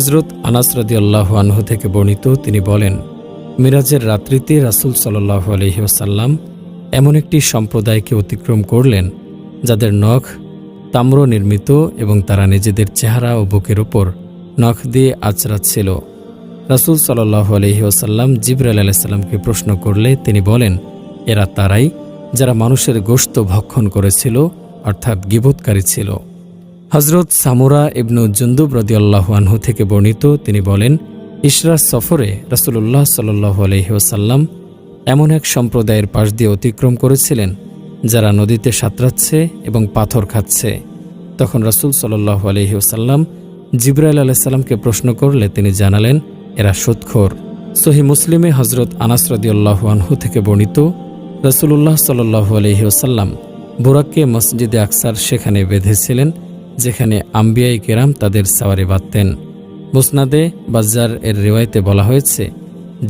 হজরত আনাস রাদিয়াল্লাহ আনহু থেকে বর্ণিত, তিনি বলেন, মিরাজের রাত্রিতে রাসূল সাল্লাহ আলহিহাসাল্লাম এমন একটি সম্প্রদায়কে অতিক্রম করলেন, যাদের নখ তাম্র নির্মিত এবং তারা নিজেদের চেহারা ও বুকের ওপর নখ দিয়ে আচরাচ্ছিল রাসুল সাল্লাহ আলহিহাসাল্লাম জিবরাল আলাইসাল্লামকে প্রশ্ন করলে তিনি বলেন, এরা তারাই যারা মানুষের গোশত ভক্ষণ করেছিল, অর্থাৎ গিবোধকারী ছিল। হজরত সামুরা ইবনু জুন্দুব রদিয়াল্লাহ আনহু থেকে বর্ণিত, তিনি বলেন, ইশরা সফরে রসুল্লাহ সাল্লু আলহিহাসাল্লাম এমন এক সম্প্রদায়ের পাশ দিয়ে অতিক্রম করেছিলেন, যারা নদীতে সাঁতরাচ্ছে এবং পাথর খাচ্ছে। তখন রসুল সাল্লাহ আলহিহাসাল্লাম জিব্রাইল আলাইসাল্লামকে প্রশ্ন করলে তিনি জানালেন, এরা সুৎখোর সহি মুসলিমে হজরত আনাস রদিয়াল্লাহ আনহু থেকে বর্ণিত রসুল্লাহ সাল্লু আলহিহাসাল্লাম বোরাককে মসজিদে আকসার সেখানে বেঁধেছিলেন যেখানে আম্বিয়াই কেরাম তাদের সাওয়ারে বাঁধতেন। মুসনাদে বাজার এর রেওয়ায়তে বলা হয়েছে,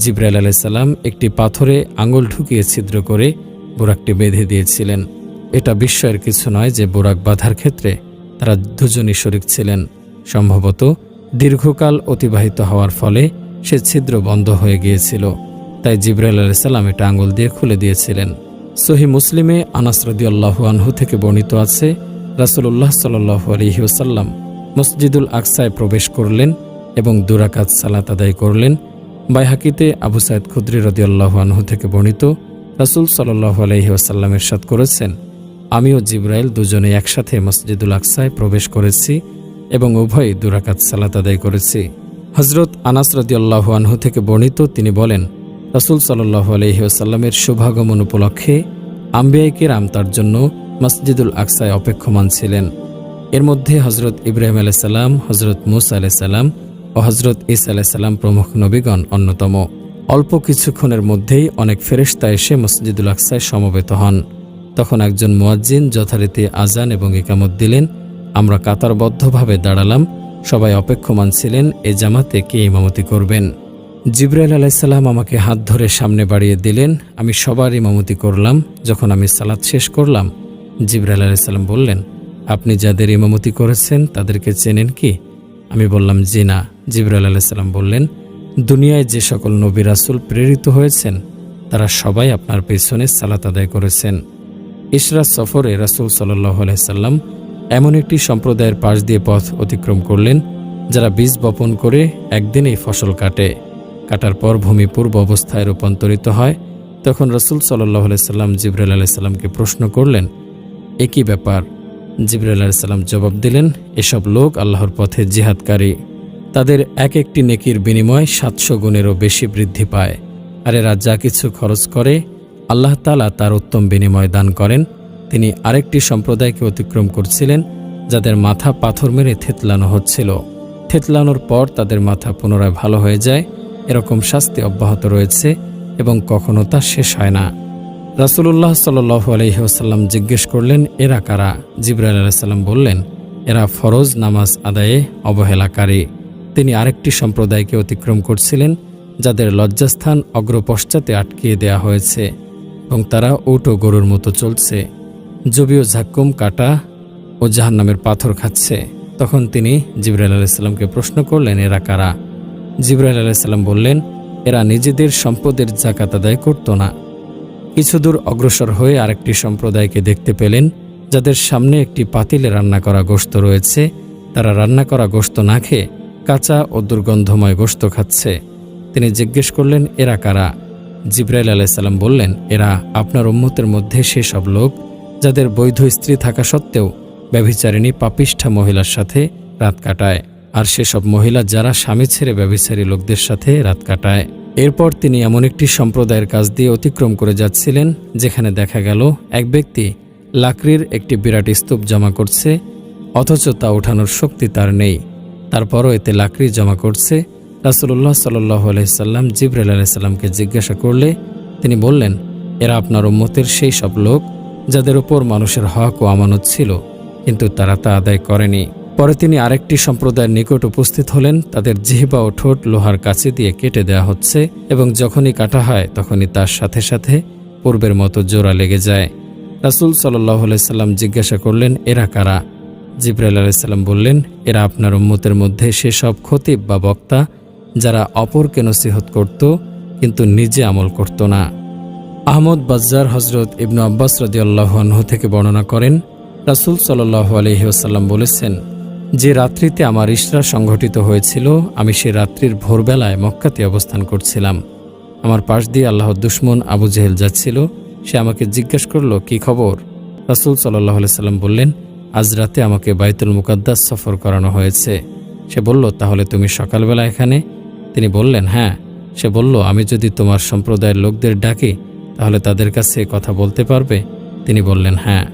জিব্রাইল আলাইসাল্লাম একটি পাথরে আঙুল ঢুকিয়ে ছিদ্র করে বোরাকটি বেঁধে দিয়েছিলেন। এটা বিস্ময়ের কিছু নয় যে বোরাক বাঁধার ক্ষেত্রে তারা দুজনই শরিক ছিলেন। সম্ভবত দীর্ঘকাল অতিবাহিত হওয়ার ফলে সে ছিদ্র বন্ধ হয়ে গিয়েছিল, তাই জিব্রাইল আলাইসাল্লাম এটা আঙুল দিয়ে খুলে দিয়েছিলেন। সহি মুসলিমে আনাস রদিয়াল্লাহু আনহু থেকে বর্ণিত আছে রাসুল্লাহ সাল্লাহ আলহিউসাল্লাম মসজিদুল আকসায় প্রবেশ করলেন এবং দুরাকাত সালাত আদায় করলেন। বাইহাকিতে আবু সাইদ খুদ্রি রদিয়াল্লাহু আনহু থেকে বর্ণিত, রাসুল সাল্লাহ আলহিউসাল্লামের সাথ করেছেন, আমিও জিব্রাইল দুজনে একসাথে মসজিদুল আকসায় প্রবেশ করেছি এবং উভয় দুরাকাত সালাত আদায় করেছি। হজরত আনাস রদিয়াল্লাহু আনহু থেকে বর্ণিত, তিনি বলেন, রাসুল সাল্লাহ আলহিউসাল্লামের শুভাগমন উপলক্ষে আম্বিয়াই কেরাম তার জন্য মসজিদুল আকসায় অপেক্ষমান ছিলেন। এর মধ্যে হজরত ইব্রাহিম আলাইসাল্লাম হজরত মুসা আলাইসাল্লাম ও হজরত ইসা আলাইসাল্লাম প্রমুখ নবীগণ অন্যতম। অল্প কিছুক্ষণের মধ্যেই অনেক ফেরেশতা এসে মসজিদুল আকসায় সমবেত হন। তখন একজন মুয়াজ্জিন যথারীতি আজান এবং ইকামত দিলেন। আমরা কাতারবদ্ধভাবে দাঁড়ালাম। সবাই অপেক্ষমান ছিলেন, এ জামাতে কে ইমামতি করবেন? জিব্রাইল আলাইসাল্লাম আমাকে হাত ধরে সামনে বাড়িয়ে দিলেন, আমি সবার ইমামতি করলাম। যখন আমি সালাদ শেষ করলাম জিব্রাইল আলাইসাল্লাম বললেন, আপনি যাদের ইমামতি করেছেন তাদেরকে চেনেন কি? আমি বললাম, জি না। জিব্রাইল আলাইসাল্লাম বললেন, দুনিয়ায় যে সকল নবী রাসুল প্রেরিত হয়েছেন, তারা সবাই আপনার পেছনে সালাত আদায় করেছেন। ইশরা সফরে রাসুল আলাইসাল্লাম এমন একটি সম্প্রদায়ের পাশ দিয়ে পথ অতিক্রম করলেন, যারা বীজ বপন করে একদিনেই ফসল কাটে। কাটার পর ভূমি পূর্ব অবস্থায় রূপান্তরিত হয়। তখন রসুল সাল্লাহ আলাইসাল্লাম জিব্রাইল আলাইসাল্লামকে প্রশ্ন করলেন একই ব্যাপার। জিব্রাইল আলাইসাল্লাম জবাব দিলেন, এসব লোক আল্লাহর পথে জিহাদকারী। তাদের এক একটি নেকির বিনিময় সাতশো গুণেরও বেশি বৃদ্ধি পায়। আর এরা যা কিছু খরচ করে, আল্লাহ তালা তার উত্তম বিনিময় দান করেন। তিনি আরেকটি সম্প্রদায়কে অতিক্রম করছিলেন, যাদের মাথা পাথর মেরে থেতলানো হচ্ছিল। থেতলানোর পর তাদের মাথা পুনরায় ভালো হয়ে যায়, এরকম শাস্তি অব্যাহত রয়েছে এবং কখনো তা শেষ হয় না। রাসুল্লাহ সাল্লু আলহিহাসাল্লাম জিজ্ঞেস করলেন, এরা কারা? জিব্রাইল আলাইসাল্লাম বললেন, এরা ফরজ নামাজ আদায়ে অবহেলাকারী। তিনি আরেকটি সম্প্রদায়কে অতিক্রম করছিলেন, যাদের লজ্জাস্থান অগ্রপশ্চাতে আটকিয়ে দেয়া হয়েছে এবং তারা উটো গরুর মতো চলছে। জবিও ঝাক্কুম কাটা ও জাহান্নামের পাথর খাচ্ছে, তখন তিনি জিব্রাইল আলাইসাল্লামকে প্রশ্ন করলেন, এরা কারা? জিব্রাইল আলাইসাল্লাম বললেন, এরা নিজেদের সম্পদের জাকাত আদায় করত না। কিছু দূর অগ্রসর হয়ে আরেকটি সম্প্রদায়কে দেখতে পেলেন, যাদের সামনে একটি পাতিলে রান্না করা গোশত রয়েছে। তারা রান্না করা গোশত না খেয়ে কাঁচা ও দুর্গন্ধময় গোশত খাচ্ছে। তিনি জিজ্ঞেস করলেন, এরা কারা? জিব্রাইল আলাইসাল্লাম বললেন, এরা আপনার উম্মতের মধ্যে সেসব লোক, যাদের বৈধ স্ত্রী থাকা সত্ত্বেও ব্যভিচারিণী পাপিষ্ঠা মহিলার সাথে রাত কাটায়, আর সেসব মহিলা যারা স্বামী ছেড়ে ব্যভিচারী লোকদের সাথে রাত কাটায়। এরপর তিনি এমন একটি সম্প্রদায়ের কাজ দিয়ে অতিক্রম করে যাচ্ছিলেন, যেখানে দেখা গেল এক ব্যক্তি লাকড়ির একটি বিরাট স্তূপ জমা করছে, অথচ তা ওঠানোর শক্তি তার নেই। তারপরও এতে লাকড়ি জমা করছে। রাসুল্লাহ সাল্লাহ আলাইসাল্লাম জিব্রাইল আলাইসাল্লামকে জিজ্ঞাসা করলে তিনি বললেন, এরা আপনার উম্মতের সেই সব লোক, যাদের উপর মানুষের হক ও আমানত ছিল, কিন্তু তারা তা আদায় করেনি। পরে তিনি আরেকটি সম্প্রদায়ের নিকট উপস্থিত হলেন। তাদের জিহবা ও ঠোঁট লোহার কাছে দিয়ে কেটে দেওয়া হচ্ছে এবং যখনই কাটা হয়, তখনই তার সাথে সাথে পূর্বের মতো জোড়া লেগে যায়। রাসুল সাল্লাহ সাল্লাম জিজ্ঞাসা করলেন, এরা কারা? জিব্রাইল আলাইসাল্লাম বললেন, এরা আপনার উম্মতের মধ্যে সেসব খতিব বা বক্তা যারা অপরকে নসিহত করত, কিন্তু নিজে আমল করত না। আহমদ বাজ্জার হজরত ইবনু আব্বাস রদিয়াল্লাহ থেকে বর্ণনা করেন, রাসুল সাল্লাহ আলহিহাসাল্লাম বলেছেন যে রাত্রিতে আমার ইশরা সংঘটিত হয়েছিল, আমি সে রাত্রির ভোরবেলায় মক্কাতে অবস্থান করছিলাম। আমার পাশ দিয়ে আল্লাহর দুশ্মন আবু জেহেল যাচ্ছিল। সে আমাকে জিজ্ঞেস করল, কি খবর? রাসুল সাল্লাহ সাল্লাম বললেন, আজ রাতে আমাকে বাইতুল মুকাদ্দাস সফর করানো হয়েছে। সে বলল, তাহলে তুমি সকালবেলা এখানে? তিনি বললেন হ্যাঁ। সে বলল, আমি যদি তোমার সম্প্রদায়ের লোকদের ডাকি, তাহলে তাদের কাছে কথা বলতে পারবে? তিনি বললেন হ্যাঁ।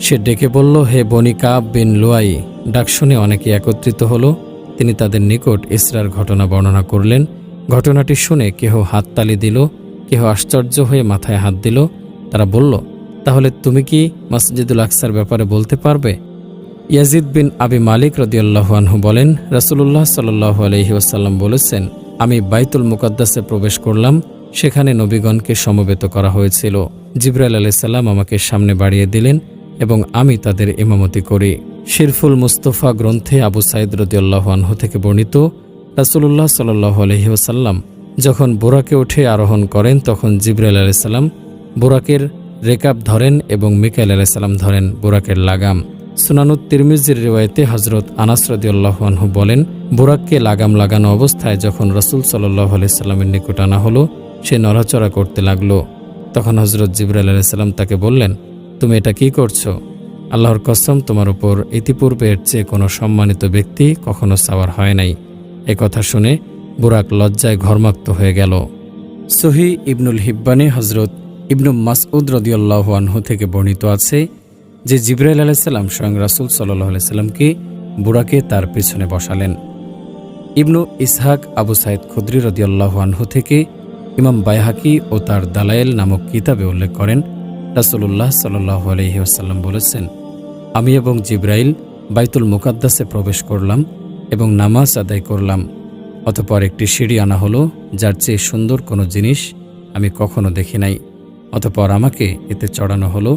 সে ডেকে বলল, হে বনি কাব বিন লুয়াই। ডাক শুনে অনেকে একত্রিত হলো। তিনি তাদের নিকট ইসরার ঘটনা বর্ণনা করলেন। ঘটনাটি শুনে কেহ হাততালি দিল, কেহ আশ্চর্য হয়ে মাথায় হাত দিল। তারা বলল, তাহলে তুমি কি মসজিদুল আকসার ব্যাপারে বলতে পারবে? ইয়াজিদ বিন আবি মালিক রদিয়াল্লাহুয়ানহু বলেন, রাসুলুল্লাহ সাল্লাহ আলহি ওসাল্লাম বলেছেন, আমি বাইতুল মুকদ্দাসে প্রবেশ করলাম, সেখানে নবীগণকে সমবেত করা হয়েছিল। জিব্রাইল আলাইসাল্লাম আমাকে সামনে বাড়িয়ে দিলেন এবং আমি তাদের ইমামতি করি। শিরফুল মুস্তফা গ্রন্থে আবু সাইদ রদিয়াল্লাহ থেকে বর্ণিত, রাসুলুল্লাহ সাল্লাহ আলহি যখন বোরাকে উঠে আরোহণ করেন, তখন জিব্রাইল আলাইসাল্লাম বোরাকের রেকাব ধরেন এবং মিকাইল আলাইসাল্লাম ধরেন বোরাকের লাগাম। সুনানুত তিরমিজির রেওয়ায়তে হজরত আনাস রদিউল্লাহনহু বলেন, বোরাককে লাগাম লাগানো অবস্থায় যখন রসুল সাল্লাহ আলাইস্লামের নিকট আনা হলো, সে নড়াচড়া করতে লাগল। তখন হজরত জিব্রাইল আলাইসাল্লাম তাকে বললেন তুমি এটা কি করছ? আল্লাহর কসম, তোমার উপর ইতিপূর্বে এর চেয়ে কোনো সম্মানিত ব্যক্তি কখনো সাওয়ার হয় নাই। এ কথা শুনে বুরাক লজ্জায় ঘর্মাক্ত হয়ে গেল। সহি ইবনুল হিব্বানে হজরত ইবনু মাসউদ রদিয়াল্লাহ আনহু থেকে বর্ণিত আছে যে জিব্রাইল আলাইসাল্লাম স্বয়ং রাসুল সাল্লাহ আলাইসাল্লামকে বুড়াকে তার পেছনে বসালেন। ইবনু ইসহাক আবু সাইদ খুদ্রি রদিয়াল্লাহ আনহু থেকে ইমাম বাইহাকি ও তার দালায়েল নামক কিতাবে উল্লেখ করেন রাসুল্লাহ সাল্লাহ আলহিহাসাল্লাম বলেছেন, আমি এবং জিব্রাইল বাইতুল মুকাদ্দাসে প্রবেশ করলাম এবং নামাজ আদায় করলাম, অতপর একটি সিঁড়ি আনা হলো যার চেয়ে সুন্দর কোনো জিনিস আমি কখনো দেখি নাই। অতপর আমাকে এতে চড়ানো হলো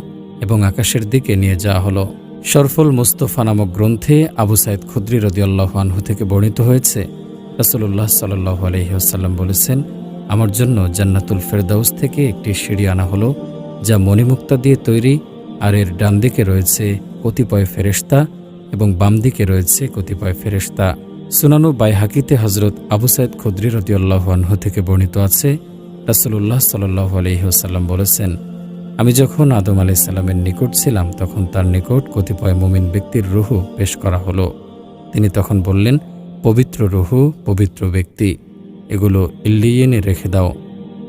এবং আকাশের দিকে নিয়ে যাওয়া হলো। শরফুল মুস্তফা নামক গ্রন্থে আবু সাইদ খুদ্রি রদিয়াল্লাহ আনহু থেকে বর্ণিত হয়েছে রসুল্লাহ সাল্লাহ আলহিহাসাল্লাম বলেছেন, আমার জন্য জান্নাতুল ফেরদাউস থেকে একটি সিঁড়ি আনা হলো যা মণিমুক্তা দিয়ে তৈরি আর এর ডান দিকে রয়েছে কতিপয় ফেরেস্তা এবং বাম দিকে রয়েছে কতিপয় ফেরেস্তা সুনানু বাইহাকিতে হজরত আবু সাইদ খুদ্রি রদিয়াল্লাহ থেকে বর্ণিত আছে রাসুল্লাহ সাল্লাহ আলহিহাসাল্লাম বলেছেন, আমি যখন আদম আলাইসাল্লামের নিকট ছিলাম, তখন তার নিকট কতিপয় মুমিন ব্যক্তির রুহু পেশ করা হলো। তিনি তখন বললেন, পবিত্র রুহু, পবিত্র ব্যক্তি, এগুলো ইল্লিয়েনে রেখে দাও।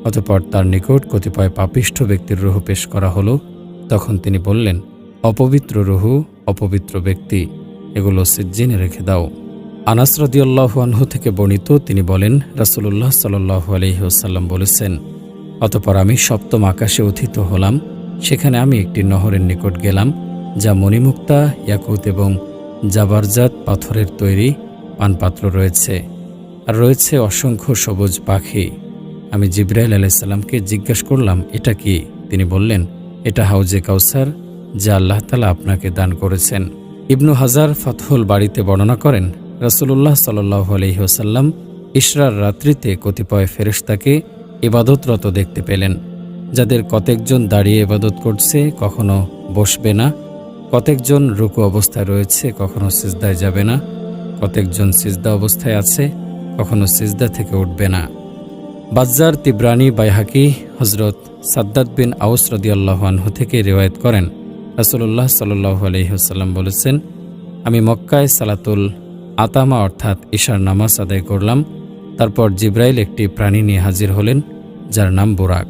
অতপর তার নিকট কতিপয় পাপিষ্ঠ ব্যক্তির রুহু পেশ করা হলো। তখন তিনি বললেন, অপবিত্র রুহু, অপবিত্র ব্যক্তি, এগুলো সিজ্জিনে রেখে দাও। আনাস রদিয়াল্লাহ আনহু থেকে বর্ণিত তিনি বলেন রাসুল্লাহ সাল্লাহ আলহিহাসাল্লাম বলেছেন, অতপর আমি সপ্তম আকাশে উথিত হলাম, সেখানে আমি একটি নহরের নিকট গেলাম, যা মণিমুক্তা, ইয়াকুত এবং জাবারজাত পাথরের তৈরি পানপাত্র রয়েছে, আর রয়েছে অসংখ্য সবুজ পাখি। আমি জিব্রাইল আলাইসাল্লামকে জিজ্ঞেস করলাম, এটা কি? তিনি বললেন, এটা হাউজে কাউসার, যা আল্লাহ তালা আপনাকে দান করেছেন। ইবনু হাজার ফতহুল বাড়িতে বর্ণনা করেন রাসুল্লাহ সাল্লাহ আলহিহাসাল্লাম ইশরার রাত্রিতে কতিপয় ফেরেশতাকে ইবাদতরত দেখতে পেলেন। যাদের কতেকজন দাঁড়িয়ে ইবাদত করছে কখনো বসবে না, কতেকজন রুকু অবস্থায় রয়েছে কখনো সিজদায় যাবে না, কতেকজন সিজদা অবস্থায় আছে কখনো সিজদা থেকে উঠবে না। বাজ্জার তিব্রানি বাইহাকি হজরত সাদ্দাদ বিন আউস রদিয়াল্লাহ আনহু থেকে রেওয়ায়ত করেন। রাসুল্লাহ সাল্লাহ আলহিহাসাল্লাম বলেছেন, আমি মক্কায় সালাতুল আতামা অর্থাৎ ঈশার নামাজ আদায় করলাম, তারপর জিব্রাইল একটি প্রাণী নিয়ে হাজির হলেন, যার নাম বোরাক।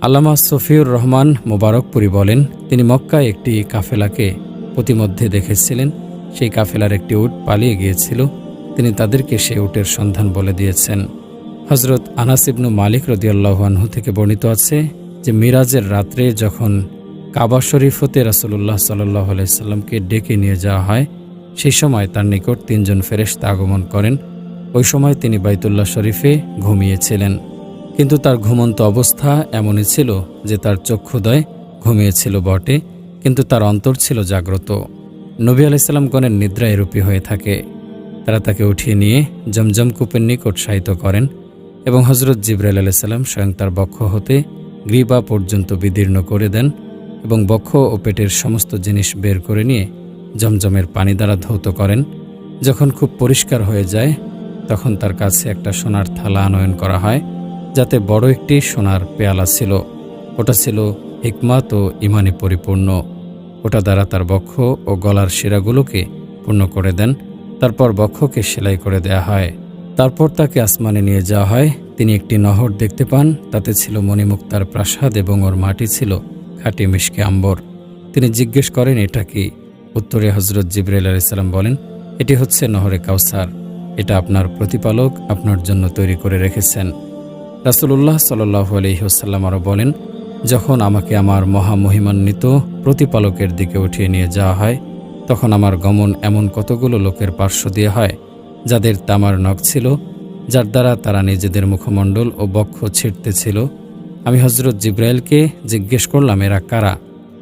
আল্লামা সফিউর রহমান মোবারকপুরি বলেন, তিনি মক্কায় একটি কাফেলাকে প্রতিমধ্যে দেখেছিলেন। সেই কাফেলার একটি উট পালিয়ে গিয়েছিল। তিনি তাদেরকে সেই উটের সন্ধান বলে দিয়েছেন। হজরত আনাসিবনু মালিক রদিয়াল্লাহানহু থেকে বর্ণিত আছে যে মিরাজের রাত্রে যখন কাবা শরীফ হতে রাসুল্লাহ সাল্লাহ আলাইসাল্লামকে ডেকে নিয়ে যাওয়া হয় সেই সময় তার নিকট তিনজন ফেরেশতা আগমন করেন। ওই সময় তিনি বাইতুল্লাহ শরীফে ঘুমিয়েছিলেন। কিন্তু তার ঘুমন্ত অবস্থা এমনই ছিল যে তার চক্ষুদয় ঘুমিয়েছিল বটে, কিন্তু তার অন্তর ছিল জাগ্রত। নবী আলাইসাল্লামগণের নিদ্রা এরূপী হয়ে থাকে। তারা তাকে উঠিয়ে নিয়ে জমজম কূপের নিকট শায়িত করেন। এবং হজরত জিব্রাইল আলাইসাল্লাম স্বয়ং তার বক্ষ হতে গ্রীবা পর্যন্ত বিদীর্ণ করে দেন এবং বক্ষ ও পেটের সমস্ত জিনিস বের করে নিয়ে জমজমের পানি দ্বারা ধৌত করেন। যখন খুব পরিষ্কার হয়ে যায়, তখন তার কাছে একটা সোনার থালা আনয়ন করা হয়, যাতে বড় একটি সোনার পেয়ালা ছিল। ওটা ছিল হিকমাত ও ইমানে পরিপূর্ণ। ওটা দ্বারা তার বক্ষ ও গলার শিরাগুলোকে পূর্ণ করে দেন। তারপর বক্ষকে সেলাই করে দেয়া হয়। তারপর তাকে আসমানে নিয়ে যাওয়া হয়। তিনি একটি নহর দেখতে পান, তাতে ছিল মণিমুক্তার প্রাসাদ এবং ওর মাটি ছিল খাঁটি মিশকে আম্বর। তিনি জিজ্ঞেস করেন, এটা কি? উত্তরে হজরত জিব্রাইল আলাইসাল্লাম বলেন, এটি হচ্ছে নহরে কাউসার। এটা আপনার প্রতিপালক আপনার জন্য তৈরি করে রেখেছেন। রাসুলুল্লাহ সাল্লাহ আলহিহসাল্লাম আরও বলেন, যখন আমাকে আমার মহামহিমান্বিত প্রতিপালকের দিকে উঠিয়ে নিয়ে যাওয়া হয়, তখন আমার গমন এমন কতগুলো লোকের পার্শ্ব দিয়ে হয় যাদের তামার নখ ছিল, যার দ্বারা তারা নিজেদের মুখমণ্ডল ও বক্ষ ছিঁড়তেছিল। আমি হজরত জিব্রাইলকে জিজ্ঞেস করলাম, এরা কারা?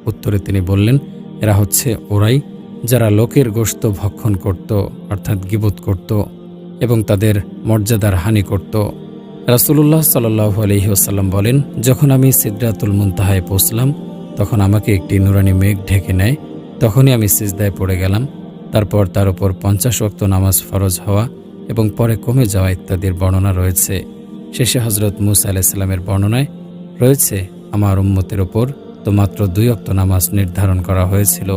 উত্তরে তিনি বললেন, এরা হচ্ছে ওরাই, যারা লোকের গোশত ভক্ষণ করত, অর্থাৎ গিবোধ করত, এবং তাদের মর্যাদার হানি করত। রাসুলুল্লাহ সাল্লাহ আলহিহাসাল্লাম বলেন, যখন আমি সিদ্রাতুল মুনতাহায় পৌঁছলাম, তখন আমাকে একটি নুরানি মেঘ ঢেকে নেয়, তখনই আমি সিজদায় পড়ে গেলাম। তারপর তার উপর পঞ্চাশ ওয়াক্ত নামাজ ফরজ হওয়া এবং পরে কমে যাওয়া ইত্যাদির বর্ণনা রয়েছে। শেষে হজরত মুসা আলাইসাল্লামের বর্ণনায় রয়েছে, আমার উম্মতের ওপর তো মাত্র দুই অক্ত নামাজ নির্ধারণ করা হয়েছিল,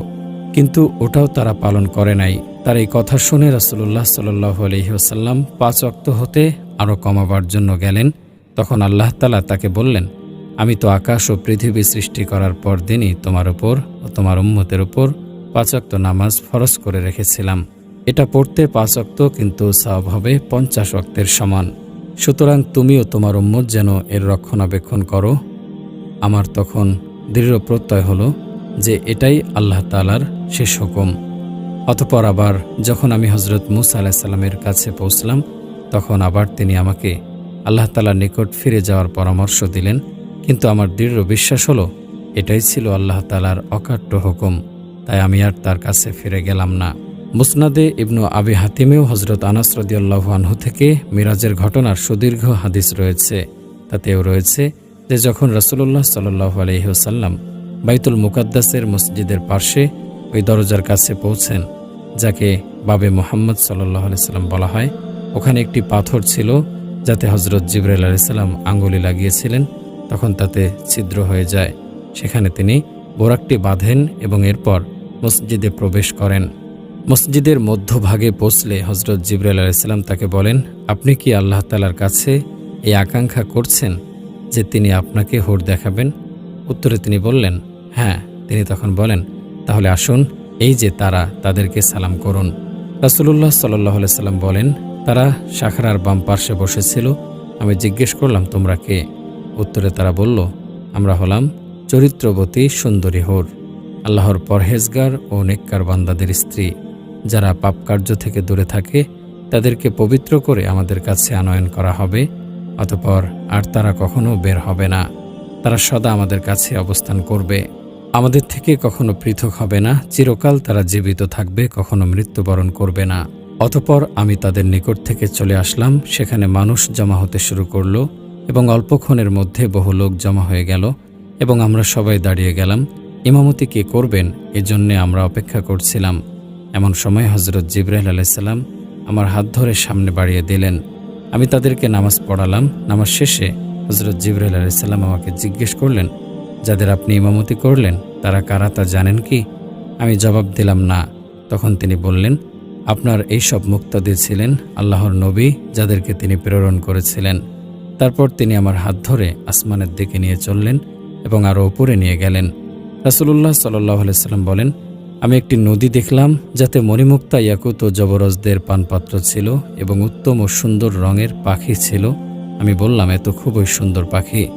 কিন্তু ওটাও তারা পালন করে নাই। তার এই কথা শুনে রাসুল্লাহ সাল্লাহ আলহিহাসাল্লাম পাঁচ অক্ত হতে আরও কমাবার জন্য গেলেন। তখন আল্লাহ তালা তাকে বললেন, আমি তো আকাশ ও পৃথিবী সৃষ্টি করার পর দিনই তোমার উপর ও তোমার উম্মতের উপর পাঁচ অক্ত নামাজ ফরজ করে রেখেছিলাম। এটা পড়তে পাঁচ অক্ত কিন্তু সব হবে পঞ্চাশ অক্তের সমান। সুতরাং তুমিও তোমার উম্মত যেন এর রক্ষণাবেক্ষণ করো। আমার তখন দৃঢ় প্রত্যয় হলো যে এটাই আল্লাহ তালার শেষ হুকুম। অতপর আবার যখন আমি হজরত মুসা আলাহিসাল্লামের কাছে পৌঁছলাম, তখন আবার তিনি আমাকে আল্লাহ তালার নিকট ফিরে যাওয়ার পরামর্শ দিলেন। কিন্তু আমার দৃঢ় বিশ্বাস হলো, এটাই ছিল আল্লাহ তালার অকাট্য হুকুম। তাই আমি আর তার কাছে ফিরে গেলাম না। মুসনাদে ইবনু আবি হাতিমেও হজরত আনাস রদিয়াল্লাহ থেকে মিরাজের ঘটনার সুদীর্ঘ হাদিস রয়েছে। তাতেও রয়েছে যে যখন রসুল্লাহ সাল্লাহ আলহিহসাল্লাম বাইতুল মুকাদ্দাসের মসজিদের পার্শ্বে ওই দরজার কাছে পৌঁছেন, যাকে বাবে মোহাম্মদ সাল্লাহ আলাইসাল্লাম বলা হয়, ওখানে একটি পাথর ছিল যাতে হজরত জিবরাইল আলাইসাল্লাম আঙ্গুলি লাগিয়েছিলেন, তখন তাতে ছিদ্র হয়ে যায়। সেখানে তিনি বোরাকটি বাঁধেন এবং এরপর মসজিদে প্রবেশ করেন। মসজিদের মধ্যভাগে পৌঁছলে হজরত জিবরাইল আলাইসাল্লাম তাকে বলেন, আপনি কি আল্লাহ তালার কাছে এই আকাঙ্ক্ষা করছেন যে তিনি আপনাকে হোর দেখাবেন? উত্তরে তিনি বললেন হ্যাঁ। তিনি তখন বলেন, তাহলে আসুন, এই যে তারা তাদেরকে সালাম করুন। রাসুলুল্লাহ সাল্লাহ সাল্লাম বলেন, তারা শাখারার বাম পার্শ্বে বসেছিল। আমি জিজ্ঞেস করলাম, তোমরা কে? উত্তরে তারা বলল, আমরা হলাম চরিত্রবতী সুন্দরী হোর। আল্লাহর পরহেজগার ও নেককার বান্দাদের স্ত্রী। যারা পাপকার্য থেকে দূরে থাকে, তাদেরকে পবিত্র করে আমাদের কাছে আনয়ন করা হবে, অতপর আর তারা কখনো বের হবে না। তারা সদা আমাদের কাছে অবস্থান করবে। আমাদের থেকে কখনো পৃথক হবে না, চিরকাল তারা জীবিত থাকবে, কখনো মৃত্যুবরণ করবে না। অতপর আমি তাদের নিকট থেকে চলে আসলাম, সেখানে মানুষ জমা হতে শুরু করল এবং অল্পক্ষণের মধ্যে বহু লোক জমা হয়ে গেল এবং আমরা সবাই দাঁড়িয়ে গেলাম। ইমামতি কে করবেন এজন্যে আমরা অপেক্ষা করছিলাম। এমন সময় হজরত জিব্রাহিল আলাইসাল্লাম আমার হাত ধরে সামনে বাড়িয়ে দিলেন। আমি তাদেরকে নামাজ পড়ালাম। নামাজ শেষে হজরত জিব্রাহিল আলাইসাল্লাম আমাকে জিজ্ঞেস করলেন, যাদের আপনি ইমামতি করলেন, তারা কারা তা জানেন কি? আমি জবাব দিলাম, না। তখন তিনি বললেন, আপনার এইসব মুক্তাদি ছিলেন আল্লাহর নবী যাদেরকে তিনি প্রেরণ করেছিলেন। তারপর তিনি আমার হাত ধরে আসমানের দিকে নিয়ে চললেন এবং আরও উপরে নিয়ে গেলেন। রাসুলুল্লাহ সাল্লাহ সাল্লাম বলেন, আমি একটি নদী দেখলাম, যাতে মণিমুক্তা ইয়াকুত ও জবরজদের পানপাত্র ছিল এবং উত্তম ও সুন্দর রঙের পাখি ছিল। আমি বললাম এত খুবই সুন্দর পাখি।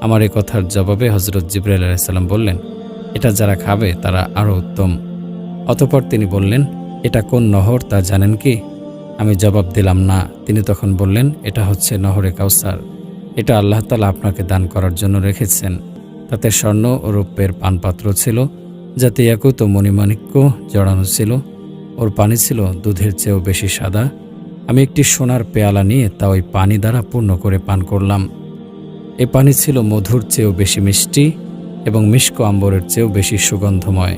আমার এই কথার জবাবে হজরত জিব্রাইল আলাইসাল্লাম বললেন, এটা যারা খাবে, তারা আরও উত্তম। অতপর তিনি বললেন, এটা কোন নহর তা জানেন কি? আমি জবাব দিলাম, না। তিনি তখন বললেন, এটা হচ্ছে নহরে কাউসার। এটা আল্লাহ তালা আপনাকে দান করার জন্য রেখেছেন। তাতে স্বর্ণ ও রৌপ্যের পানপাত্র ছিল, যাতে একুত মণিমাণিক্য জড়ানো ছিল। ওর পানি ছিল দুধের চেয়েও বেশি সাদা। আমি একটি সোনার পেয়ালা নিয়ে তা ওই পানি দ্বারা পূর্ণ করে পান করলাম। এ পানি ছিল মধুর চেয়েও বেশি মিষ্টি এবং মিষ্ক আম্বরের চেয়েও বেশি সুগন্ধময়।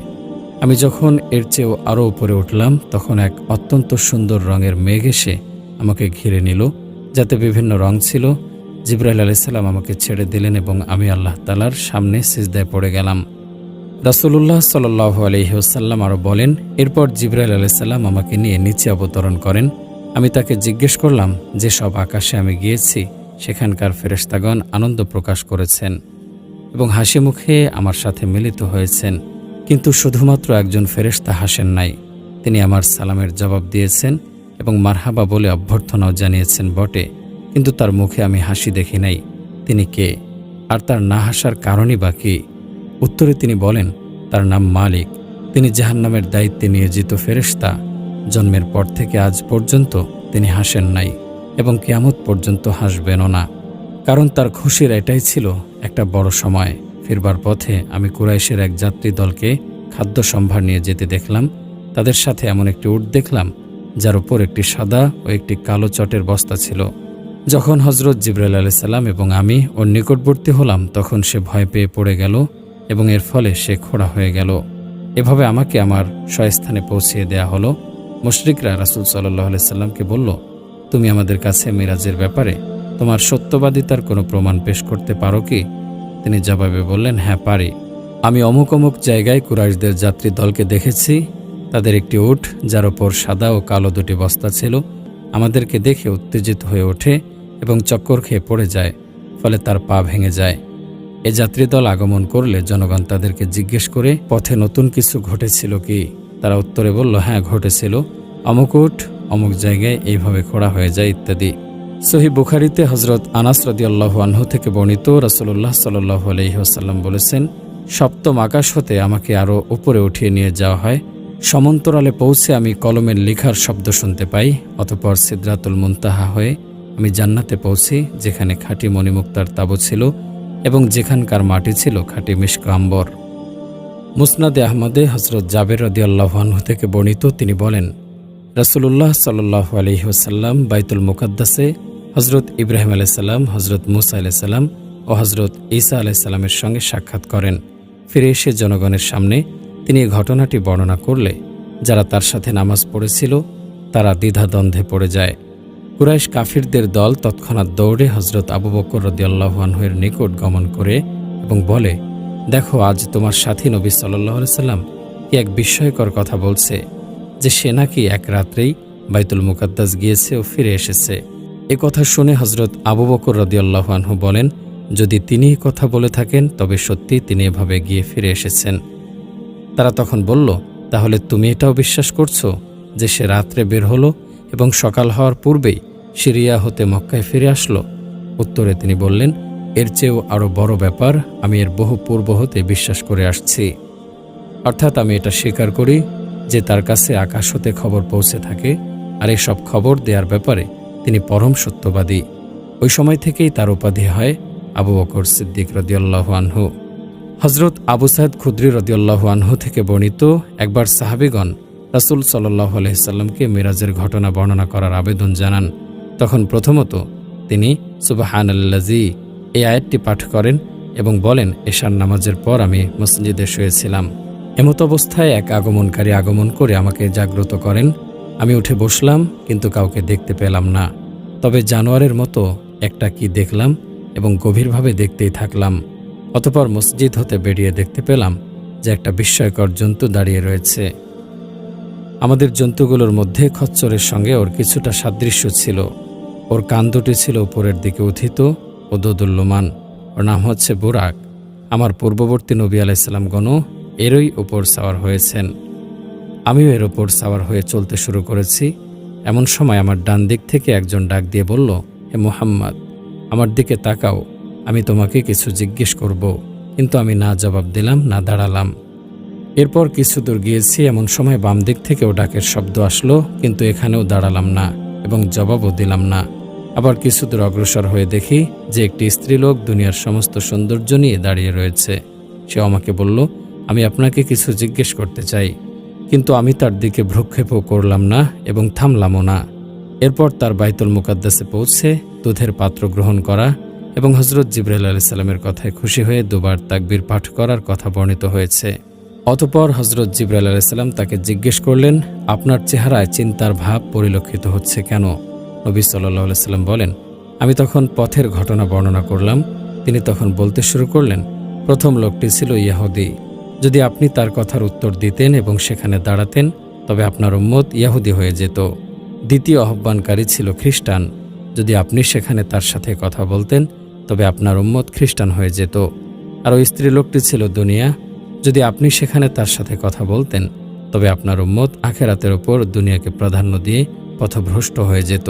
আমি যখন এর চেয়েও আরও উপরে উঠলাম, তখন এক অত্যন্ত সুন্দর রঙের মেঘ এসে আমাকে ঘিরে নিল, যাতে বিভিন্ন রং ছিল জিব্রাইল আলাইসাল্লাম আমাকে ছেড়ে দিলেন এবং আমি আল্লাহ তালার সামনে সিজদায় পড়ে গেলাম। রাসুলুল্লাহ সাল্লাহ আলহিহসাল্লাম আরও বলেন, এরপর জিব্রাইল আলাইসাল্লাম আমাকে নিয়ে নিচে অবতরণ করেন। আমি তাকে জিজ্ঞেস করলাম, যে সব আকাশে আমি গিয়েছি, সেখানকার ফেরেশতাগণ আনন্দ প্রকাশ করেছেন এবং হাসি মুখে আমার সাথে মিলিত হয়েছেন। কিন্তু শুধুমাত্র একজন ফেরেশতা হাসেন নাই। তিনি আমার সালামের জবাব দিয়েছেন এবং মারহাবা বলে অভ্যর্থনাও জানিয়েছেন বটে। কিন্তু তার মুখে আমি হাসি দেখি নাই। তিনি কে? আর তার না হাসার কারণই বা কী? উত্তরে তিনি বলেন, তার নাম মালিক। তিনি জাহান্নামের দায়িত্বে নিয়োজিত ফেরেশতা। জন্মের পর থেকে আজ পর্যন্ত তিনি হাসেন নাই এবং কেয়ামত পর্যন্ত হাসবেনও না। কারণ তার খুশির এটাই ছিল একটা বড় সময়। ফিরবার পথে আমি কুরাইশের এক যাত্রী দলকে খাদ্য সম্ভার নিয়ে যেতে দেখলাম। তাদের সাথে এমন একটি উট দেখলাম, যার উপর একটি সাদা ও একটি কালো চটের বস্তা ছিল। যখন হজরত জিব্রাইল আলাইসাল্লাম এবং আমি ওর নিকটবর্তী হলাম, তখন সে ভয় পেয়ে পড়ে গেল এবং এর ফলে সে খোড়া হয়ে গেল। এভাবে আমাকে আমার স্বস্থানে পৌঁছিয়ে দেয়া হলো। মুশরিকরা রাসুল সাল্লাহ আলাইসাল্লামকে বলল, তুমি আমাদের কাছে মিরাজের ব্যাপারে তোমার সত্যবাদিতার কোনো প্রমাণ পেশ করতে পারো কি? তিনি জবাবে বললেন হ্যাঁ পারি। আমি অমুক অমুক জায়গায় কুরাইশদের যাত্রী দলকে দেখেছি। তাদের একটি উঠ যার ওপর সাদা ও কালো দুটি বস্তা ছিল আমাদেরকে দেখে উত্তেজিত হয়ে ওঠে এবং চক্কর খেয়ে পড়ে যায়, ফলে তার পা ভেঙে যায়। এ যাত্রী দল আগমন করলে জনগণ তাদেরকে জিজ্ঞেস করে, পথে নতুন কিছু ঘটেছিল কি? তারা উত্তরে বলল হ্যাঁ ঘটেছিল। অমুক উঠ অমুক জায়গায় এইভাবে খোড়া হয়ে যায়, ইত্যাদি। সহি বুখারিতে হজরত আনাস রদিয়াল্লাহু আনহু থেকে বর্ণিত রসুল্লাহ সাল্লাহ আলহিহাসাল্লাম বলেছেন, সপ্তম আকাশ হতে আমাকে আরও উপরে উঠিয়ে নিয়ে যাওয়া হয় সমান্তরালে পৌঁছে আমি কলমের লেখার শব্দ শুনতে পাই, অতপর সিদ্রাতুল মুনতাহা হয়ে আমি জান্নাতে পৌঁছি, যেখানে খাঁটি মণিমুক্তার তাবু ছিল এবং যেখানকার মাটি ছিল খাঁটি মিষ্ক আম্বর। মুসনাদে আহমদে হজরত জাবের রদিয়াল্লাহানহু থেকে বর্ণিত তিনি বলেন রসুল্লাহ সাল্লাহ আলহিহসাল্লাম বাইতুল মুকাদ্দাসে হজরত ইব্রাহিম আলাইসাল্লাম হজরত মুসা আলাইসাল্লাম ও হজরত ঈসা আলাইসাল্লামের সঙ্গে সাক্ষাৎ করেন। ফিরে এসে জনগণের সামনে তিনি ঘটনাটি বর্ণনা করলে, যারা তার সাথে নামাজ পড়েছিল, তারা দ্বিধাদ্বন্দ্বে পড়ে যায়। কুরাইশ কাফিরদের দল তৎক্ষণাৎ দৌড়ে হজরত আবু বকর রদিয়াল্লাহানহের নিকট গমন করে এবং বলে, দেখো, আজ তোমার সাথী নবী সাল্লাহ সাল্লাম কি এক বিস্ময়কর কথা বলছে, যে সে নাকি এক রাত্রেই বাইতুল মুকাদ্দাস গিয়েছে ও ফিরে এসেছে। এ কথা শুনে হজরত আবু বকর রদিয়াল্লাহানহু বলেন, যদি তিনি কথা বলে থাকেন, তবে সত্যি তিনি এভাবে গিয়ে ফিরে এসেছেন। তারা তখন বলল, তাহলে তুমি এটাও বিশ্বাস করছ যে সে রাত্রে বের হলো এবং সকাল হওয়ার পূর্বেই সিরিয়া হতে মক্কায় ফিরে আসলো? উত্তরে তিনি বললেন, এর চেয়েও আরও বড় ব্যাপার, আমি এর বহু পূর্ব হতে বিশ্বাস করে আসছি। অর্থাৎ আমি এটা স্বীকার করি যে তার কাছে আকাশ হতে খবর পৌঁছে থাকে আর এসব খবর দেওয়ার ব্যাপারে তিনি পরম সত্যবাদী। ওই সময় থেকেই তার উপাধি হয় আবু বকর সিদ্দিক রদিয়াল্লাহ আনহু। হজরত আবু সাহেদ খুদ্রি রদিয়াল্লাহ আনহু থেকে বর্ণিত একবার সাহাবিগণ রাসুল সাল্লাহ আলহিসাল্লামকে মিরাজের ঘটনা বর্ণনা করার আবেদন জানান। তখন প্রথমত তিনি সুবাহান আল্লাজি এই আয়াতটি পাঠ করেন এবং বলেন, এশার নামাজের পর আমি মসজিদে শুয়েছিলাম। এমত অবস্থায় এক আগমনকারী আগমন করে আমাকে জাগ্রত করেন। আমি উঠে বসলাম, কিন্তু কাউকে দেখতে পেলাম না। তবে জানোয়ারের মতো একটা কি দেখলাম এবং গভীরভাবে দেখতেই থাকলাম। অতপর মসজিদ হতে বেরিয়ে দেখতে পেলাম যে একটা বিস্ময়কর জন্তু দাঁড়িয়ে রয়েছে। আমাদের জন্তুগুলোর মধ্যে খচ্চরের সঙ্গে ওর কিছুটা সাদৃশ্য ছিল। ওর কান দুটি ছিল উপরের দিকে উথিত ও দোদুল্যমান। ওর নাম হচ্ছে বুরাক। আমার পূর্ববর্তী নবী আলাইসাল্লামগণও এরই ওপর সাওয়ার হয়েছেন। আমিও এর ওপর সাওয়ার হয়ে চলতে শুরু করেছি। এমন সময় আমার ডান দিক থেকে একজন ডাক দিয়ে বলল, হে মোহাম্মদ, আমার দিকে তাকাও। আমি তোমাকে কিছু জিজ্ঞেস করব, কিন্তু আমি না জবাব দিলাম, না দাঁড়ালাম। এরপর কিছু দূর গিয়েছি, এমন সময় বাম দিক থেকেও ডাকের শব্দ আসলো, কিন্তু এখানেও দাঁড়ালাম না এবং জবাবও দিলাম না। আবার কিছু দূর অগ্রসর হয়ে দেখি যে একটি স্ত্রীলোক দুনিয়ার সমস্ত সৌন্দর্য নিয়ে দাঁড়িয়ে রয়েছে। সে আমাকে বলল, আমি আপনাকে কিছু জিজ্ঞেস করতে চাই। কিন্তু আমি তার দিকে ভ্রুক্ষেপও করলাম না এবং থামলামও না। এরপর তার বাইতুল মুকাদ্দাসে পৌঁছে দুধের পাত্র গ্রহণ করা এবং হজরত জিব্রাইল আলাইসাল্লামের কথায় খুশি হয়ে দুবার তাকবীর পাঠ করার কথা বর্ণিত হয়েছে। অতপর হজরত জিব্রাইল আলাইসাল্লাম তাকে জিজ্ঞেস করলেন, আপনার চেহারায় চিন্তার ভাব পরিলক্ষিত হচ্ছে কেন? নবী সাল্লাহ আলাইসাল্লাম বলেন, আমি তখন পথের ঘটনা বর্ণনা করলাম। তিনি তখন বলতে শুরু করলেন, প্রথম লোকটি ছিল ইয়াহুদি। যদি আপনি তার কথার উত্তর দিতেন এবং সেখানে দাঁড়াতেন, তবে আপনার উম্মত ইয়াহুদি হয়ে যেত। দ্বিতীয় আহ্বানকারী ছিল খ্রিস্টান। যদি আপনি সেখানে তার সাথে কথা বলতেন তবে আপনার উম্মত খ্রিস্টান হয়ে যেত। আর ওই স্ত্রী লোকটি ছিল দুনিয়া। যদি আপনি সেখানে তার সাথে কথা বলতেন, তবে আপনার উম্মত আখেরাতের ওপর দুনিয়াকে প্রাধান্য দিয়ে পথভ্রষ্ট হয়ে যেত।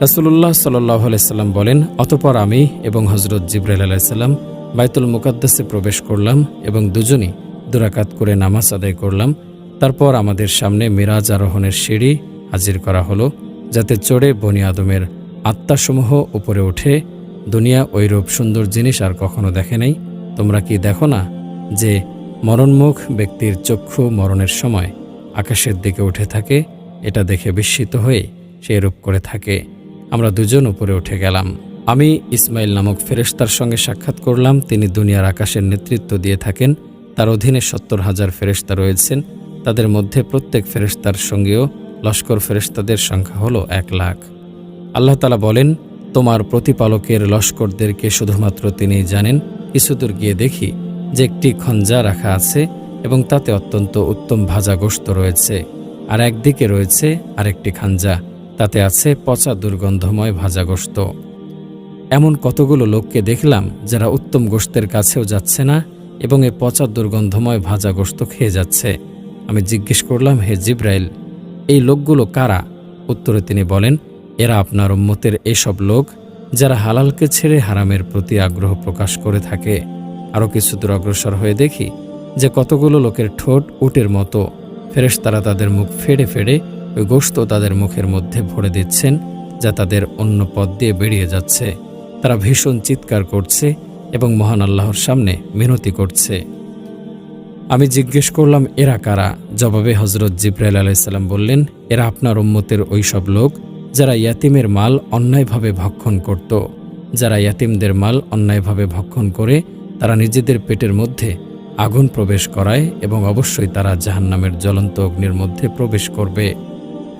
রাসুল্লাহ সাল্লাহ আলাইসাল্লাম বলেন, অতপর আমি এবং হজরত জিব্রাইল আলাইসাল্লাম বাইতুল মুকাদ্দাসে প্রবেশ করলাম এবং দুজনই দুরাকাত করে নামাজ আদায় করলাম। তারপর আমাদের সামনে মিরাজ আরোহণের সিঁড়ি হাজির করা হলো, যাতে চড়ে বনি আদমের আত্মাসমূহ উপরে ওঠে দুনিয়া ওইরূপ সুন্দর জিনিস আর কখনো দেখে নাই। তোমরা কি দেখো না যে মরণমুখ ব্যক্তির চক্ষু মরণের সময় আকাশের দিকে উঠে থাকে? এটা দেখে বিস্মিত হয়ে সে রূপ করে থাকে। আমরা দুজন উপরে উঠে গেলাম। আমি ইসমাইল নামক ফেরেশতার সঙ্গে সাক্ষাৎ করলাম। তিনি দুনিয়ার আকাশের নেতৃত্ব দিয়ে থাকেন। তার অধীনে সত্তর হাজার ফেরেশতা রয়েছেন। তাদের মধ্যে প্রত্যেক ফেরেশতার সঙ্গেও লস্কর ফেরেস্তাদের সংখ্যা হলো এক লাখ। আল্লাহ তালা বলেন তোমার প্রতিপালকের লস্করদেরকে শুধুমাত্র তিনি জানেন। কিছুদূর গিয়ে দেখি যে একটি খঞ্জা রাখা আছে এবং তাতে অত্যন্ত উত্তম ভাজা গোস্ত রয়েছে। আর একদিকে রয়েছে আরেকটি খাঞ্জা, তাতে আছে পচা দুর্গন্ধময় ভাজা গোস্ত এমন কতগুলো লোককে দেখলাম যারা উত্তম গোস্তের কাছেও যাচ্ছে না এবং এ পচা দুর্গন্ধময় ভাজা গোস্ত খেয়ে যাচ্ছে। আমি জিজ্ঞেস করলাম, হে জিব্রাইল, এই লোকগুলো কারা? উত্তরে তিনি বলেন এরা আপনার উম্মতের এসব লোক যারা হালালকে ছেড়ে হারামের প্রতি আগ্রহ প্রকাশ করে থাকে। আরও কিছু দূর অগ্রসর হয়ে দেখি যে কতগুলো লোকের ঠোঁট উটের মতো। ফেরেশ তারা তাদের মুখ ফেড়ে ফেড়ে ওই গোস্ত তাদের মুখের মধ্যে ভরে দিচ্ছেন যা তাদের অন্য পথ দিয়ে বেরিয়ে যাচ্ছে। তারা ভীষণ চিৎকার করছে এবং মহান আল্লাহর সামনে মিনতি করছে। আমি জিজ্ঞেস করলাম, এরা কারা? জবাবে হজরত জিব্রাইল আলাইসাল্লাম বললেন, এরা আপনার উম্মতের ওই সব লোক যারা ইয়াতিমের মাল অন্যায়ভাবে ভক্ষণ করত, যারা ইয়াতিমদের মাল অন্যায়ভাবে ভক্ষণ করে, তারা নিজেদের পেটের মধ্যে আগুন প্রবেশ করায় এবং অবশ্যই তারা জাহান্নামের জ্বলন্ত অগ্নির মধ্যে প্রবেশ করবে।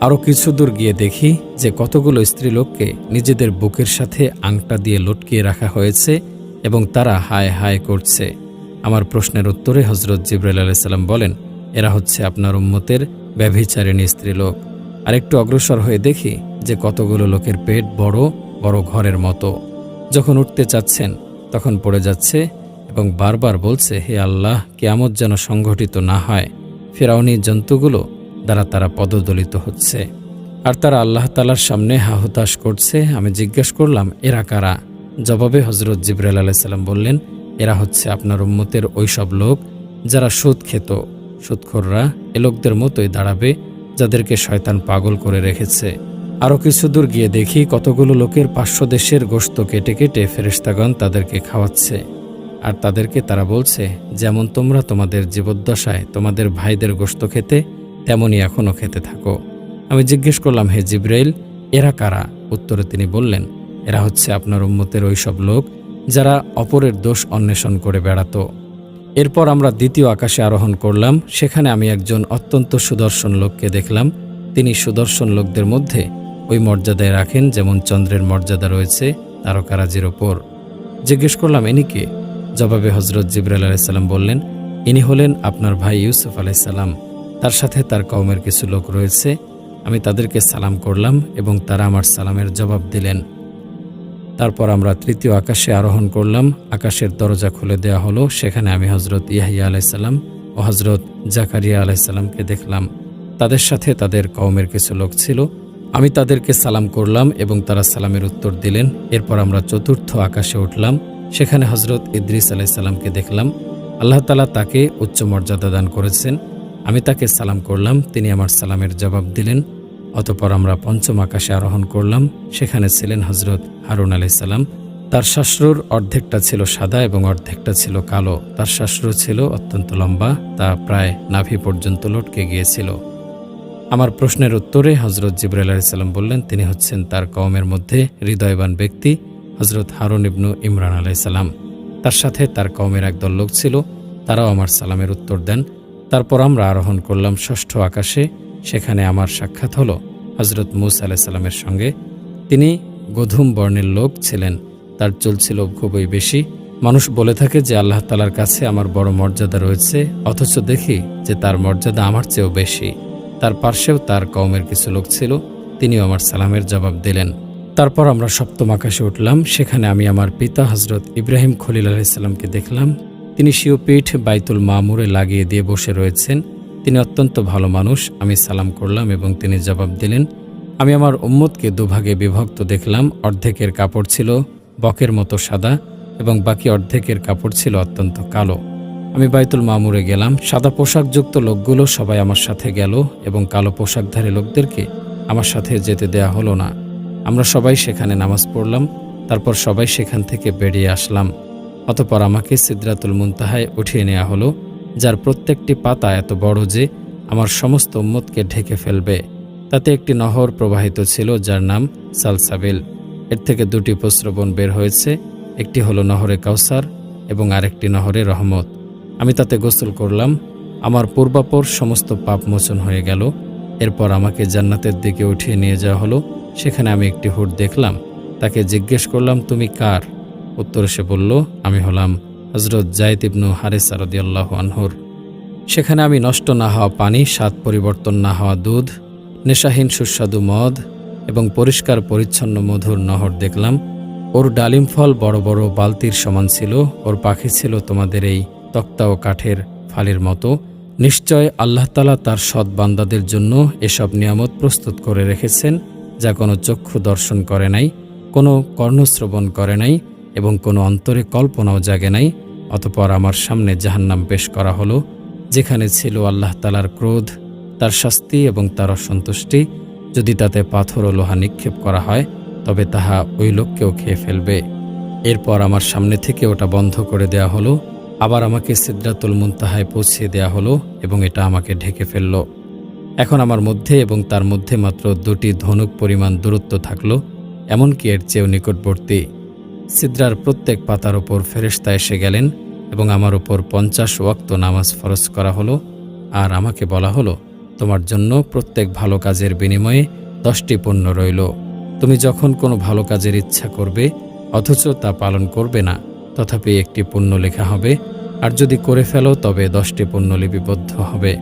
আরও কিছু দূর গিয়ে দেখি যে কতগুলো স্ত্রীলোককে নিজেদের বুকের সাথে আংটা দিয়ে লটকিয়ে রাখা হয়েছে এবং তারা হায় হায় করছে। আমার প্রশ্নের উত্তরে হজরত জিব্রাইল আলাইসাল্লাম বলেন, এরা হচ্ছে আপনার উম্মতের ব্যভিচারিণী স্ত্রীলোক। আরেকটু অগ্রসর হয়ে দেখি যে কতগুলো লোকের পেট বড় বড় ঘরের মতো। যখন উঠতে চাচ্ছেন, তখন পড়ে যাচ্ছে এবং বারবার বলছে, হে আল্লাহ, কেয়ামত যেন সংঘটিত না হয়। ফেরাউনি জন্তুগুলো দ্বারা তারা পদদলিত হচ্ছে। আর তারা আল্লাহ তালার সামনে হাহুতাশ করছে। আমি জিজ্ঞেস করলাম, এরা কারা? জবাবে হজরত জিব্রাইল আলাইসাল্লাম বললেন, এরা হচ্ছে আপনার উম্মতের ওই সব লোক যারা সুদ খেত। সুদখোররা এ লোকদের মতোই দাঁড়াবে যাদেরকে শয়তান পাগল করে রেখেছে। আরও কিছু দূর গিয়ে দেখি কতগুলো লোকের পাঁচশো দেশের গোস্ত কেটে কেটে ফেরিস্তাগণ তাদেরকে খাওয়াচ্ছে। আর তাদেরকে তারা বলছে, যেমন তোমরা তোমাদের জীবদ্দশায় তোমাদের ভাইদের গোস্ত খেতে, তেমনই এখনও খেতে থাকো। আমি জিজ্ঞেস করলাম, হে জিব্রাইল, এরা কারা? উত্তরে তিনি বললেন, এরা হচ্ছে আপনার উম্মতের ওই সব লোক যারা অপরের দোষ অন্বেষণ করে বেড়াতো। এরপর আমরা দ্বিতীয় আকাশে আরোহণ করলাম, সেখানে আমি একজন অত্যন্ত সুদর্শন লোককে দেখলাম। তিনি সুদর্শন লোকদের মধ্যে ওই মর্যাদায় রাখেন যেমন চন্দ্রের মর্যাদা রয়েছে, তারকারাজির ওপর। জিজ্ঞেস করলাম, ইনি কে? জবাবে হজরত জিব্রাইল আলাইসাল্লাম বললেন, ইনি হলেন আপনার ভাই ইউসুফ আলাইসাল্লাম তার সাথে তার কওমের কিছু লোক রয়েছে। আমি তাদেরকে সালাম করলাম এবং তারা আমার সালামের জবাব দিলেন। তারপর আমরা তৃতীয় আকাশে আরোহণ করলাম। আকাশের দরজা খুলে দেওয়া হলো। সেখানে আমি হজরত ইয়াহিয়া আলাইসাল্লাম ও হজরত জাকারিয়া আলাইসাল্লামকে দেখলাম। তাদের সাথে তাদের কওমের কিছু লোক ছিল। আমি তাদেরকে সালাম করলাম এবং তারা সালামের উত্তর দিলেন। এরপর আমরা চতুর্থ আকাশে উঠলাম। সেখানে হজরত ইদ্রিস আলাইসাল্লামকে দেখলাম। আল্লাহ তালা তাকে উচ্চ মর্যাদা দান করেছেন। আমি তাকে সালাম করলাম। তিনি আমার সালামের জবাব দিলেন। অতপর আমরা পঞ্চম আকাশে আরোহণ করলাম, সেখানে ছিলেন হজরত হারুন আলাইসাল্লাম তার শাস্ত্রর অর্ধেকটা ছিল সাদা এবং অর্ধেকটা ছিল কালো। তার শাস্ত্র ছিল অত্যন্ত লম্বা, তা প্রায় নাভি পর্যন্ত লটকে গিয়েছিল। আমার প্রশ্নের উত্তরে হজরত জিব্রাইল আলাইসাল্লাম বললেন, তিনি হচ্ছেন তার কওমের মধ্যে হৃদয়বান ব্যক্তি হজরত হারুন ইবনু ইমরান আলাইসাল্লাম তার সাথে তার কওমের একদল লোক ছিল, তারাও আমার সালামের উত্তর দেন। তারপর আমরা আরোহণ করলাম ষষ্ঠ আকাশে। সেখানে আমার সাক্ষাৎ হলো। হজরত মুস আলাইসাল্লামের সঙ্গে। তিনি গধুম বর্ণের লোক ছিলেন। তার চলছিল খুবই বেশি। মানুষ বলে থাকে যে আল্লাহ তালার কাছে আমার বড় মর্যাদা রয়েছে, অথচ দেখি যে তার মর্যাদা আমার চেয়েও বেশি। তার পার্শ্বেও তার কওমের কিছু লোক ছিল, তিনিও আমার সালামের জবাব দিলেন। তারপর আমরা সপ্তম আকাশে উঠলাম। সেখানে আমি আমার পিতা হজরত ইব্রাহিম খলিল আলাইসাল্লামকে দেখলাম। তিনি শিওপিঠ বাইতুল মামুরে লাগিয়ে দিয়ে বসে রয়েছেন। তিনি অত্যন্ত ভালো মানুষ। আমি সালাম করলাম এবং তিনি জবাব দিলেন, আমি আমার উম্মতকে দুভাগে বিভক্ত দেখলাম। অর্ধেকের কাপড় ছিল বকের মতো সাদা এবং বাকি অর্ধেকের কাপড় ছিল অত্যন্ত কালো। আমি বাইতুল মামুরে গেলাম। সাদা পোশাকযুক্ত লোকগুলো সবাই আমার সাথে গেল এবং কালো পোশাকধারী লোকদেরকে আমার সাথে যেতে দেয়া হলো না। আমরা সবাই সেখানে নামাজ পড়লাম, তারপর সবাই সেখান থেকে বেরিয়ে আসলাম। অতপর আমাকে সিদ্রাতুল মুনতাহায় উঠিয়ে নেওয়া হলো। যার প্রত্যেকটি পাতা এত বড় যে আমার সমস্ত উম্মতকে ঢেকে ফেলবে। তাতে একটি নহর প্রবাহিত ছিল যার নাম সালসাবিল। এর থেকে দুটি প্রস্রবণ বের হয়েছে, একটি হলো নহরে কাউসার এবং আরেকটি নহরে রহমত। আমি তাতে গোসল করলাম, আমার পূর্বাপর সমস্ত পাপ মোচন হয়ে গেল। এরপর আমাকে জান্নাতের দিকে উঠিয়ে নিয়ে যাওয়া হলো। সেখানে আমি একটি হুট দেখলাম, তাকে জিজ্ঞেস করলাম, তুমি কার? উত্তরে সে বলল, আমি হলাম হজরত জায়দ ইবনু হারেস রদিয়াল্লাহ আনহুর। সেখানে আমি নষ্ট না হওয়া পানি, স্বাদ পরিবর্তন না হওয়া দুধ, নেশাহীন সুস্বাদু মদ এবং পরিষ্কার পরিচ্ছন্ন মধুর নহর দেখলাম। ওর ডালিম ফল বড় বড় বালতির সমান ছিল, ওর পাখি ছিল তোমাদের এই তক্তা ও কাঠের ফালির মতো। নিশ্চয় আল্লাহ তালা তার সৎ বান্দাদের জন্য এসব নিয়ামত প্রস্তুত করে রেখেছেন, যা কোনো চক্ষু দর্শন করে নাই, কোনো কর্ণশ্রবণ করে নাই এবং কোনো অন্তরে কল্পনাও জাগে নাই, অতপর আমার সামনে জাহান্নাম পেশ করা হলো, যেখানে ছিল আল্লাহ তালার ক্রোধ, তার শাস্তি এবং তার অসন্তুষ্টি। যদি তাতে পাথর ও লোহা নিক্ষেপ করা হয়, তবে তাহা ওই লোককেও খেয়ে ফেলবে। এরপর আমার সামনে থেকে ওটা বন্ধ করে দেয়া হলো, আবার আমাকে সিদ্রাতুল মুনতাহায় পৌঁছিয়ে দেয়া হলো এবং এটা আমাকে ঢেকে ফেলল। এখন আমার মধ্যে এবং তার মধ্যে মাত্র দুটি ধনুক পরিমাণ দূরত্ব থাকল, এমনকি এর চেয়েও নিকটবর্তী। সিদ্রার প্রত্যেক পাতার ওপর ফেরেশতা এসে গেলেন এবং আমার ওপর পঞ্চাশ ওয়াক্ত নামাজ ফরজ করা হলো। আর আমাকে বলা হলো, তোমার জন্য প্রত্যেক ভালো কাজের বিনিময়ে দশটি পণ্য রইল। তুমি যখন কোনো ভালো কাজের ইচ্ছা করবে, অথচ তা পালন করবে না, তথাপি একটি পণ্য লেখা হবে। আর যদি করে ফেলো, তবে দশটি পুণ্য লিপিবদ্ধ হবে।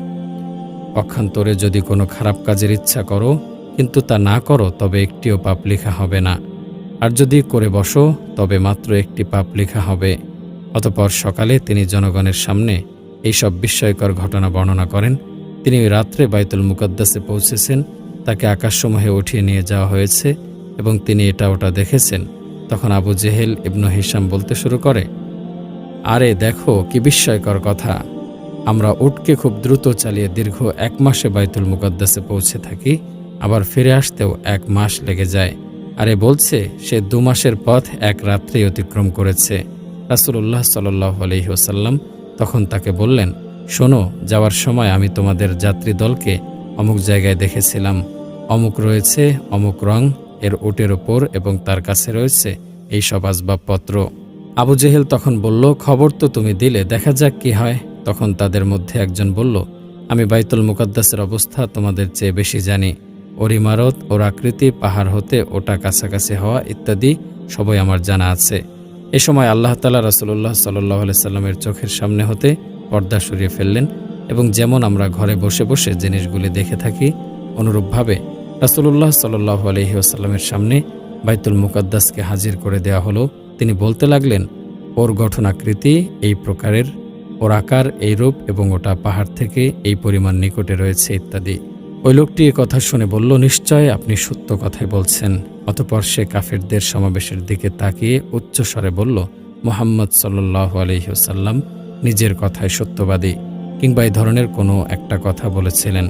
পক্ষান্তরে যদি কোনো খারাপ কাজের ইচ্ছা করো, কিন্তু তা না করো, তবে একটিও পাপ লেখা হবে না। আর যদি করে বসো, তবে মাত্র একটি পাপ লেখা হবে। অতপর সকালে তিনি জনগণের সামনে এইসব বিস্ময়কর ঘটনা বর্ণনা করেন। তিনি রাত্রে বাইতুল মুকদ্দাসে পৌঁছেছেন, তাকে আকাশসমূহে উঠিয়ে নিয়ে যাওয়া হয়েছে এবং তিনি এটা ওটা দেখেছেন। তখন আবু জেহেল ইবনু হিসাম বলতে শুরু করে, আরে দেখো কি বিস্ময়কর কথা। আমরা উটকে খুব দ্রুত চালিয়ে দীর্ঘ এক মাসে বাইতুল মুকদ্দাসে পৌঁছে থাকি, আবার ফিরে আসতেও এক মাস লেগে যায়। আরে বলছে, সে দু মাসের পথ এক রাত্রেই অতিক্রম করেছে। রাসুল্লাহ সাল্লাহ আলহিহসাল্লাম তখন তাকে বললেন, শোনো, যাওয়ার সময় আমি তোমাদের যাত্রী দলকে অমুক জায়গায় দেখেছিলাম। অমুক রয়েছে, অমুক রং, এর ওটের ওপর এবং তার কাছে রয়েছে এই সব আসবাবপত্র। আবু জেহেল তখন বলল, খবর তো তুমি দিলে, দেখা যাক কি হয়। তখন তাদের মধ্যে একজন বলল, আমি বাইতুল মুকদ্দাসের অবস্থা তোমাদের চেয়ে বেশি জানি। ওর ইমারত, ওর আকৃতি, পাহাড় হতে ওটা কাছাকাছি হওয়া ইত্যাদি সবই আমার জানা আছে। এ সময় আল্লাহ তালা রাসুল্লাহ সাল্লাহ সাল্লামের চোখের সামনে হতে পর্দা সরিয়ে ফেললেন এবং যেমন আমরা ঘরে বসে বসে জিনিসগুলি দেখে থাকি, অনুরূপভাবে রাসুল্লাহ সাল্লাহ আলহি আসাল্লামের সামনে বাইতুল মুকাদ্দাসকে হাজির করে দেওয়া হলো। তিনি বলতে লাগলেন, ওর গঠনাকৃতি এই প্রকারের, ওর আকার এই রূপ এবং ওটা পাহাড় থেকে এই পরিমাণ নিকটে রয়েছে ইত্যাদি। ওই লোকটি এ কথা শুনে বলল, নিশ্চয় আপনি সত্য কথাই বলছেন। অতপর সে কাফেরদের সমাবেশের দিকে তাকিয়ে উচ্চস্বরে বলল, মোহাম্মদ সাল্লাহ আলহিহসাল্লাম নিজের কথায় সত্যবাদী কিংবা এই ধরনের কোনো একটা কথা বলেছিলেন।